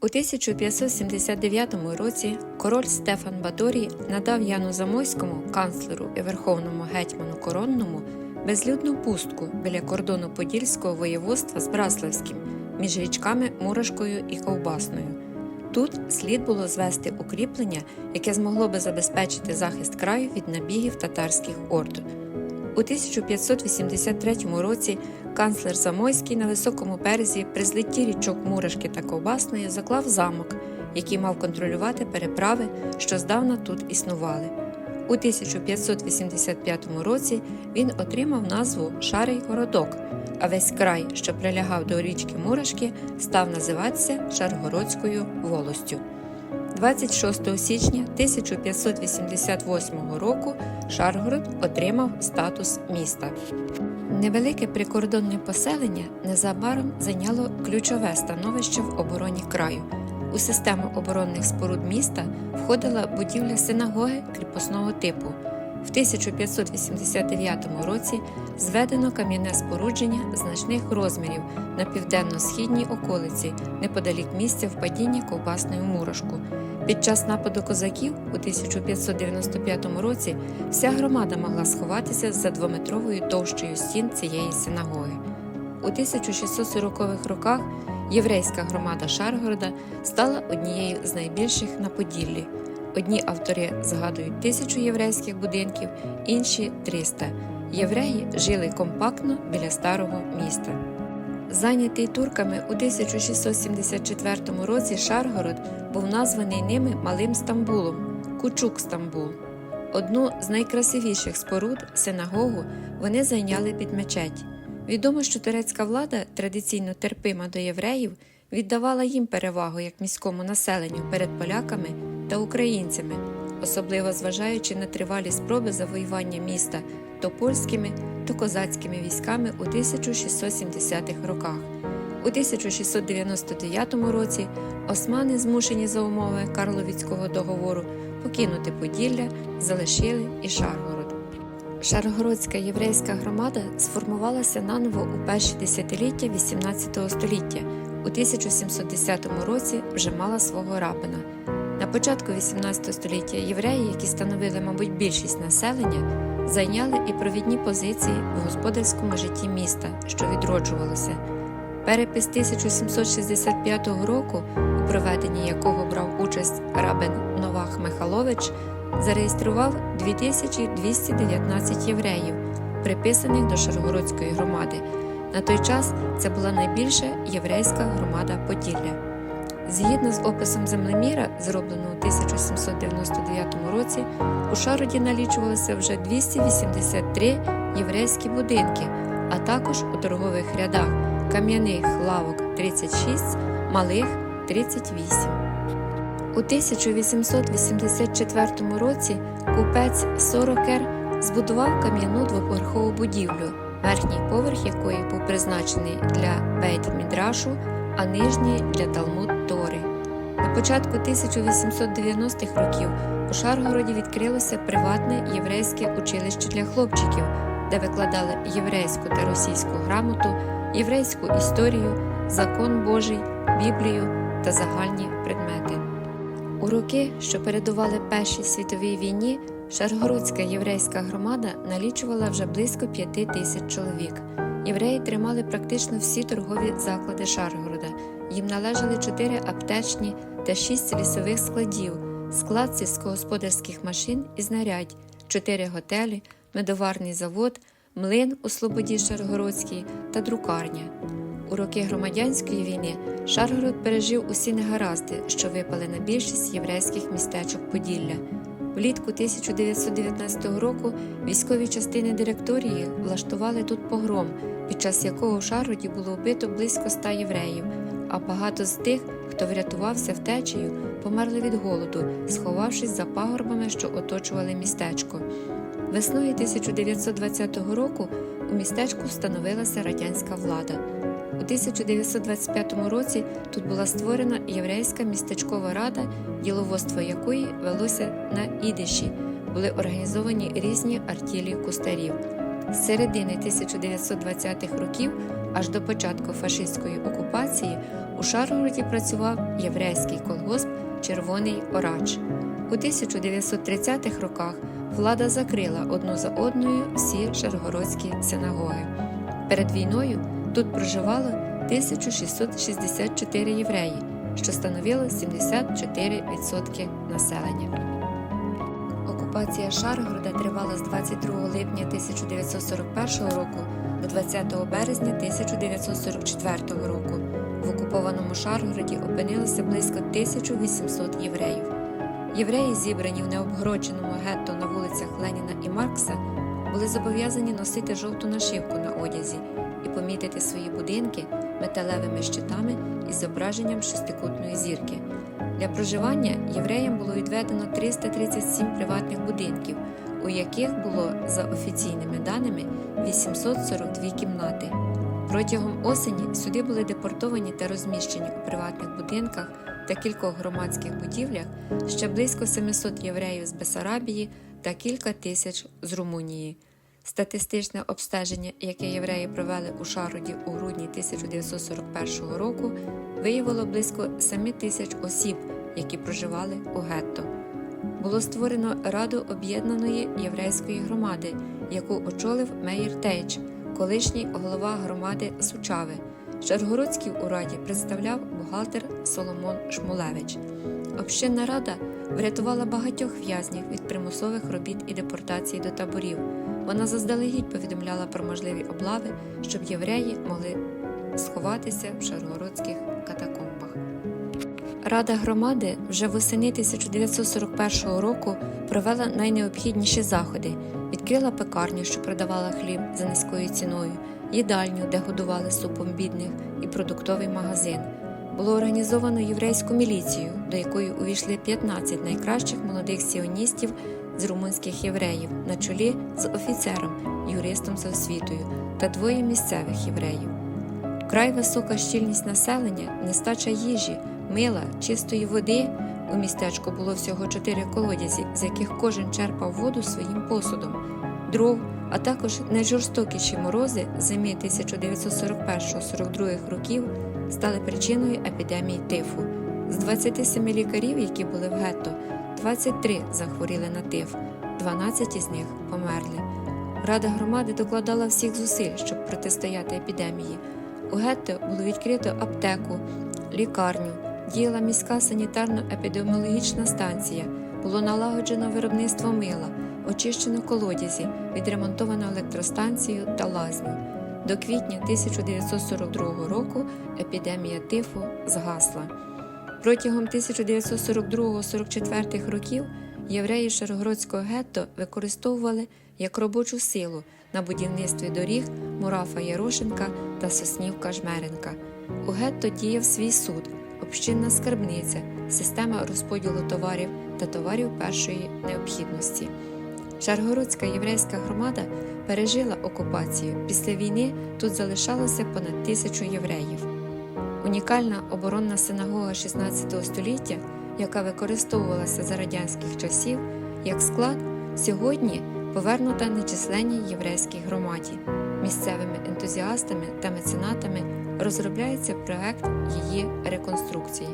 У 1579 році король Стефан Баторій надав Яну Замойському, канцлеру і верховному гетьману коронному, безлюдну пустку біля кордону Подільського воєводства з Браславським між річками Мурашкою і Ковбасною. Тут слід було звести укріплення, яке змогло би забезпечити захист краю від набігів татарських орд. У 1583 році канцлер Замойський на високому березі при злитті річок Мурашки та Ковбасної заклав замок, який мав контролювати переправи, що здавна тут існували. У 1585 році він отримав назву Шарий Городок, а весь край, що прилягав до річки Мурашки, став називатися Шаргородською волостю. 26 січня 1588 року Шаргород отримав статус міста. Невелике прикордонне поселення незабаром зайняло ключове становище в обороні краю. У систему оборонних споруд міста входила будівля синагоги кріпосного типу. В 1589 році зведено кам'яне спорудження значних розмірів на південно-східній околиці, неподалік місця впадіння ковбасної мурашку. Під час нападу козаків у 1595 році вся громада могла сховатися за двометровою товщею стін цієї синагоги. У 1640-х роках єврейська громада Шаргорода стала однією з найбільших на Поділлі. Одні автори згадують тисячу єврейських будинків, інші 300. Євреї жили компактно біля старого міста. Зайнятий турками у 1674 році Шаргород був названий ними Малим Стамбулом Кучук Стамбул. Одну з найкрасивіших споруд синагогу вони зайняли під мечеть. Відомо, що турецька влада, традиційно терпима до євреїв, віддавала їм перевагу як міському населенню перед поляками та українцями, особливо зважаючи на тривалі спроби завоювання міста то польськими, то козацькими військами у 1670-х роках. У 1699 році османи, змушені за умови Карловіцького договору, покинути Поділля, залишили і Шаргород. Шаргородська єврейська громада сформувалася наново у перші десятиліття XVIII століття. У 1710 році вже мала свого рабина. На початку XVIII століття євреї, які становили, мабуть, більшість населення, зайняли і провідні позиції в господарському житті міста, що відроджувалося. Перепис 1765 року, у проведенні якого брав участь рабин Новах Михайлович, зареєстрував 2219 євреїв, приписаних до Шаргородської громади. На той час це була найбільша єврейська громада Поділля. Згідно з описом землеміра, зробленого у 1799 році, у Шароді налічувалося вже 283 єврейські будинки, а також у торгових рядах кам'яних лавок 36, малих 38. У 1884 році купець Сорокер збудував кам'яну двоповерхову будівлю, верхній поверх якої був призначений для бейт-мідрашу, а нижній для Талмуд Тори. На початку 1890-х років у Шаргороді відкрилося приватне єврейське училище для хлопчиків, де викладали єврейську та російську грамоту, єврейську історію, закон Божий, Біблію та загальні предмети. У роки, що передували Першій світовій війні, Шаргородська єврейська громада налічувала вже близько п'яти тисяч чоловік. Євреї тримали практично всі торгові заклади Шаргорода. Їм належали чотири аптечні та шість лісових складів, склад сільськогосподарських машин і знарядь, чотири готелі, медоварний завод, млин у Слободі Шаргородській та друкарня. У роки громадянської війни Шаргород пережив усі негаразди, що випали на більшість єврейських містечок Поділля. Влітку 1919 року військові частини директорії влаштували тут погром, під час якого в Шаргороді було вбито близько ста євреїв, а багато з тих, хто врятувався втечею, померли від голоду, сховавшись за пагорбами, що оточували містечко. Весною 1920 року у містечку встановилася радянська влада. У 1925 році тут була створена єврейська містечкова рада, діловодство якої велося на ідиші, були організовані різні артілі кустарів. З середини 1920-х років аж до початку фашистської окупації У Шаргороді працював єврейський колгосп ЧервонийОрач. У 1930-х роках влада закрила одну за одною всі шаргородські синагоги. Перед війною тут проживало 1664 євреї, що становило 74% населення. Окупація Шаргорода тривала з 22 липня 1941 року до 20 березня 1944 року. В окупованому Шаргороді опинилося близько 1800 євреїв. Євреї, зібрані в необгородженому гетто на вулицях Леніна і Маркса, були зобов'язані носити жовту нашивку на одязі і помітити свої будинки металевими щитами із зображенням шестикутної зірки. Для проживання євреям було відведено 337 приватних будинків, у яких було за офіційними даними 842 кімнати. Протягом осені сюди були депортовані та розміщені у приватних будинках та кількох громадських будівлях ще близько 700 євреїв з Бесарабії та кілька тисяч з Румунії. Статистичне обстеження, яке євреї провели у Шароді у грудні 1941 року, виявило близько 7 тисяч осіб, які проживали у гетто. Було створено Раду об'єднаної єврейської громади, яку очолив Меїр Тейч, колишній голова громади Сучави. Шаргородський у раді представляв бухгалтер Соломон Шмулевич. Общинна рада врятувала багатьох в'язнів від примусових робіт і депортацій до таборів. Вона заздалегідь повідомляла про можливі облави, щоб євреї могли сховатися в шаргородських катакомбах. Рада громади вже восени 1941 року провела найнеобхідніші заходи, відкрила пекарню, що продавала хліб за низькою ціною, їдальню, де годували супом бідних, і продуктовий магазин. Було організовано єврейську міліцію, до якої увійшли 15 найкращих молодих сіоністів з румунських євреїв на чолі з офіцером, юристом за освітою та двоє місцевих євреїв. Край висока щільність населення, нестача їжі, мила, чистої води. У містечку було всього чотири колодязі, з яких кожен черпав воду своїм посудом, дров, а також найжорстокіші морози зими 1941-42 років стали причиною епідемії тифу. З 27 лікарів, які були в гетто, 23 захворіли на тиф, 12 із них померли. Рада громади докладала всіх зусиль, щоб протистояти епідемії. У гетто було відкрито аптеку, лікарню, діяла міська санітарно-епідеміологічна станція, було налагоджено виробництво мила, очищено колодязі, відремонтовано електростанцію та лазню. До квітня 1942 року епідемія тифу згасла. Протягом 1942-44 років євреї Шаргородського гетто використовували як робочу силу на будівництві доріг Мурафа Ярошенка та Соснівка Жмеренка. У гетто діяв свій суд, общинна скарбниця, система розподілу товарів та товарів першої необхідності. Шаргородська єврейська громада пережила окупацію. Після війни тут залишалося понад тисячу євреїв. Унікальна оборонна синагога 16 століття, яка використовувалася за радянських часів як склад, сьогодні повернута нечисленній єврейській громаді. Місцевими ентузіастами та меценатами розробляється проект її реконструкції.